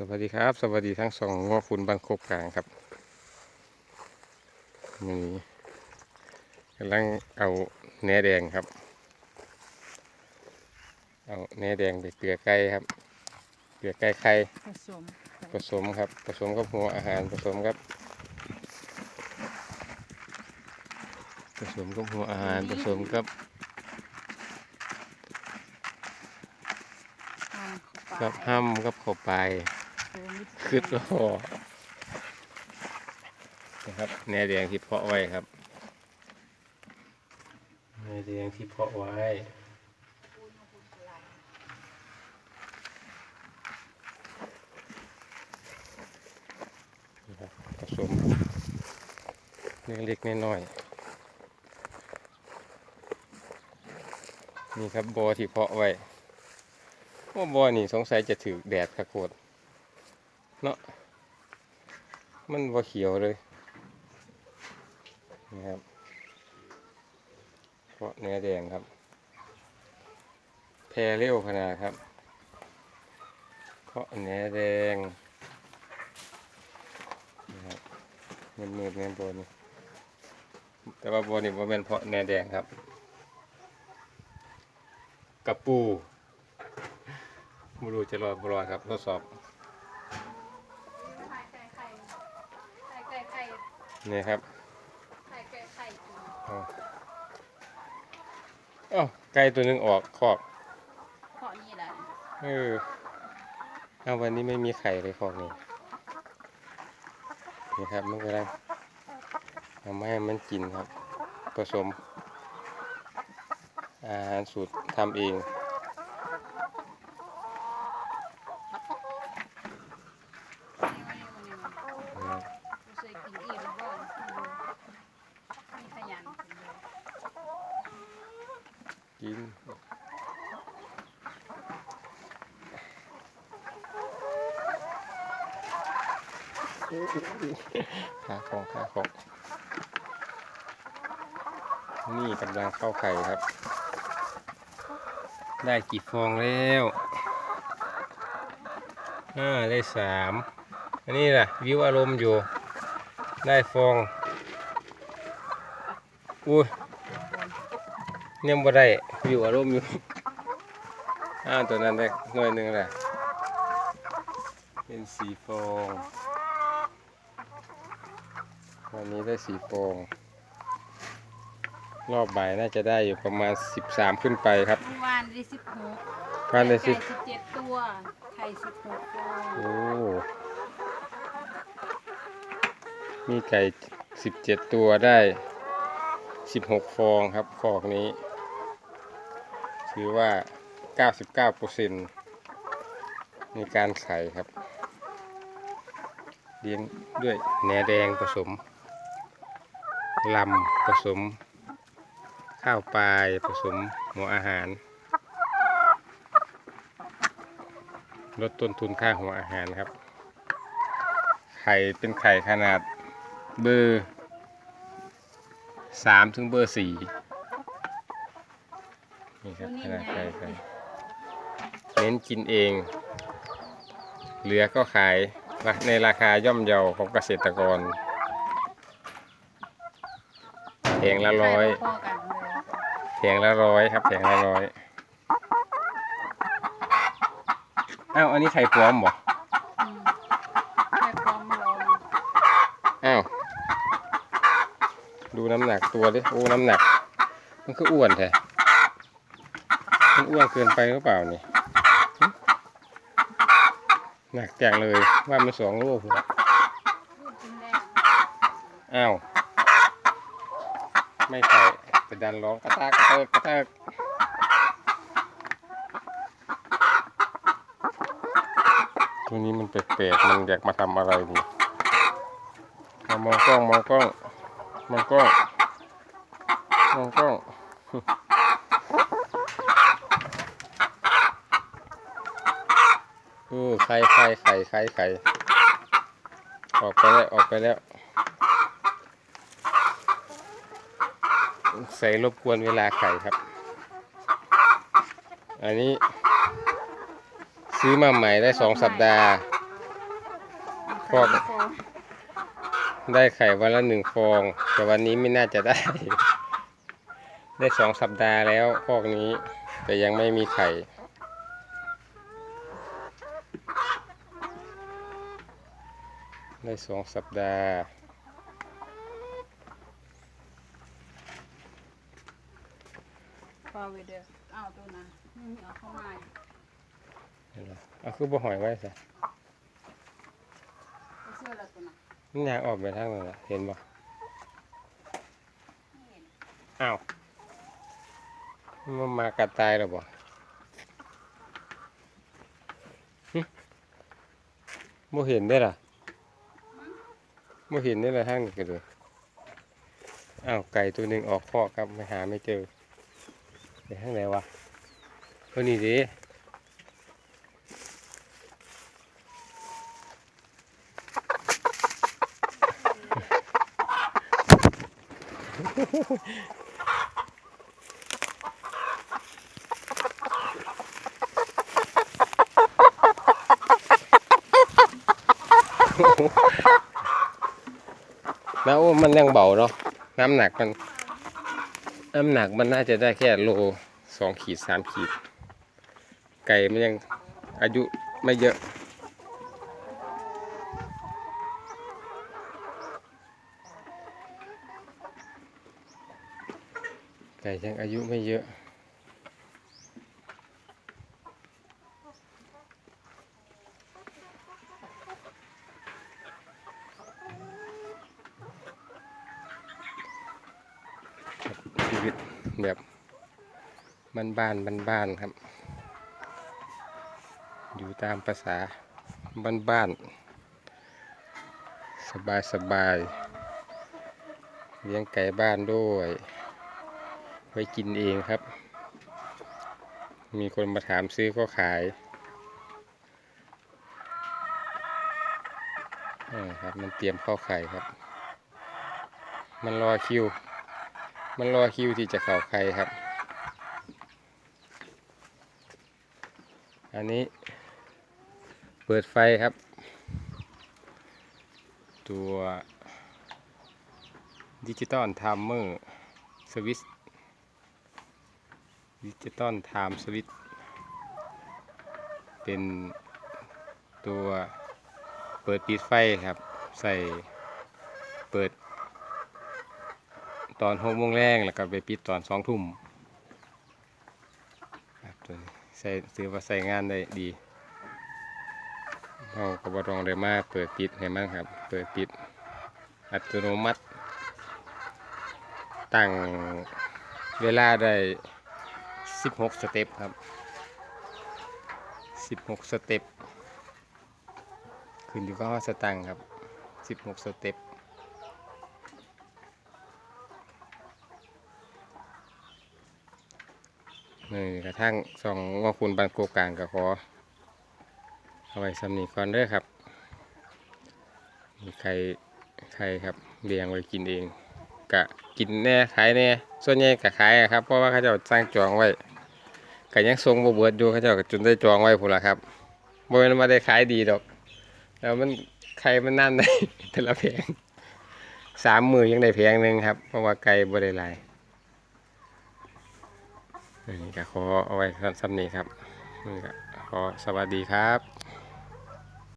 สวัสดีครับ สวัสดีทั้งสองงอคุณบางคบกลางครับนี่กำลังเอาแหนแดงครับ เอาแหนแดงไปเกลือไก่ครับเกลือไก่ไข่ผสมผสมครับ ผสมกับหัวอาหารผสมครับ ผสมกับหัวอาหารผสมกับทางเข้าไปกับห้ำกับข้าวไป ลายเติมนิดคืดก็พอนะครับแหนแดงที่เพาะไว้ครับแหนแดงที่เพาะไว้นะครับผสมเล็กๆน้อยๆนี่ครับบอที่เพาะไว้ว่าบอนี่สงสัยจะถือแดดค่ะโคตร เนาะมันว่าเขียวเลยนะครับเพราะเนื้อแดงครับ แพรเร็วขนาดครับ เพราะเนื้อแดงนะครับมืดมืดๆเนื้อบนแต่ว่าบนนี่ว่าเป็นเพราะเนื้อแดงครับกระปูไม่รู้จะรอดบ่รอดครับทดสอบ ไข่ไก่ไข่ไข่ไก่ไข่ นี่ครับไข่ไก่ไข่เอ้าไก่ตัวหนึงออกคอกเพราะนี่แหละเออเอาวันนี้ไม่มีไข่เลยคอกนี้นี่ครับมันกำลังทำให้มันกินครับ ผสม อาหารสูตรทำเองนะครับ รู้สึกกินอีกแล้วก็มีขยัน กินขาของขาของ นี่กำลังเข้าไข่ครับ ได้กี่ฟองแล้วอ่าได้สามอันนี้ล่ะ วิวอารมณ์อยู่ ได้ฟอง อุ้ย ยังบ่ได้วิวอารมณ์อยู่อ่าตัวนั้นได้หน่อยหนึ่งแหละเป็นสีฟองวันนี้ได้สีฟองรอบบ่ายน่าจะได้อยู่ประมาณ 13 ขึ้นไปครับเมื่อวานได้สิบหกการได้สิไก่สิบเจ็ดตัว ไข่สิบหกฟองโอ้ มีไก่ 17 ตัวได้ 16 ฟองครับคอกนี้ ถือว่า 99%ในการไข่ครับ เลี้ยงด้วยแหนแดงผสมลำผสม ข้าวปลายผสมหัวอาหาร ลดต้นทุนค่าหัวอาหารครับ ไข่เป็นไข่ขนาดเบอร์สามถึงเบอร์สี่ นี่ครับขนาดไข่ไข่เน้นกินเอง เหลือก็ขายในราคาย่อมเยาของเกษตรกรแผงละร้อยไข่พอๆกันเลยแผงละร้อยครับแผงละร้อยอ้าวอันนี้ไข่ปลอมบ่อืมไข่พร้อมลงอ้าวดูน้ำหนักตัวดิโอ้น้ำหนัก มันคืออ้วนแท้ มันอ้วนเกินไปหรือเปล่านี่หนักจังเลยว่ามันสองโลกอ้าวไม่ใส่ไปดันร้องกระตากกระเติกกระเติกตัวนี้มันแปลกๆมันอยากมาทำอะไรนี่มามองกล้องมองกล้องมองกล้องมองกล้อง เออ ไข่ไข่ไข่ไข่ไข่ออกไปแล้วออกไปแล้ว ใส่รบกวนเวลาไข่ครับ อันนี้ ซื้อมาใหม่ได้สองสัปดาห์คอกฟองได้ไข่วันละหนึ่งฟอง แต่วันนี้ไม่น่าจะได้ ได้สองสัปดาห์แล้วคอกนี้ แต่ยังไม่มีไข่ ได้สองสัปดาห์ฟาเวเดอร์อ้าวตัวนะอืมเอาเข้ามาอยู่เห็นไหมเอาคือบ่หอยไว้ซะเอาเสื้อละตัวนะมันยางออกไปทางนั้นล่ะเห็นบ่ไม่เห็นอ้าวมันมากัดตายแล้วบ่หึบ่เห็นได้อล่ะ บ่เห็นได้อล่ะทางนี้ก็เลยอ้าวไก่ตัวหนึ่งออกคอกครับไม่หาไม่เจอไปทางไหนวะตัวนี้ดิ แล้วมันยังเบาเนาะน้ำหนักมันน้ำหนักมันน่าจะได้แค่โลสองขีดสามขีด ไก่มันยังอายุไม่เยอะไก่ยังอายุไม่เยอะิตแบบบ้านบ้านบ้านบ้านๆครับ อยู่ตามภาษาบ้านบ้านสบายสบายๆเลี้ยงไก่บ้านด้วย ไว้กินเองครับ มีคนมาถามซื้อก็ขายอ่ครับมันเตรียมเข้าไข่ครับ มันรอคิว มันรอคิวที่จะเข่าไข่ครับ อันนี้ เปิดไฟครับ ตัวดิจิตอลไทม์เมอร์สวิตดิจิตอลไทม์สวิตเป็นตัวเปิดปิดไฟครับ ใส่เปิด ตอนหกโมงแรงแล้วก็ไปปิดตอนสองทุ่มครับตัวนี้ใส่ถือว่าใส่งานได้ดีเราก็บ่ต้องได้มาเปิดปิดให้มันครับ เปิดปิด อัตโนมัติ ตั้งเวลาได้ 16 สเต็ปครับ 16 สเต็ปขึ้นอยู่กับว่าสตังค์ครับ 16 สเต็ป นี่กระทั่งสองว่าคุณบานโกกลางก็ขอเอาไว้สำนีก่อนเด้อครับ มีใครใครครับเลี้ยงไว้กินเองกะกินแน่ขายแน่ส่วนใหญ่กะขายอะครับ เพราะว่าเขาจ้าสร้างจองไว้กะยังทรงบเบิดอยู่เขาจ้าก็จนได้จองไว้พุ่นละครับบ่แม่นมาได้ขายดีดอก แล้วมันไข่มันนั่นได้แต่ละแผงสามมือยังได้แผงหนึ่งครับ เพราะว่าไก่บ่ได้หลาย นี่ก็ขอเอาไว้สำนี้ครับนี่ก็ขอสวัสดีครับ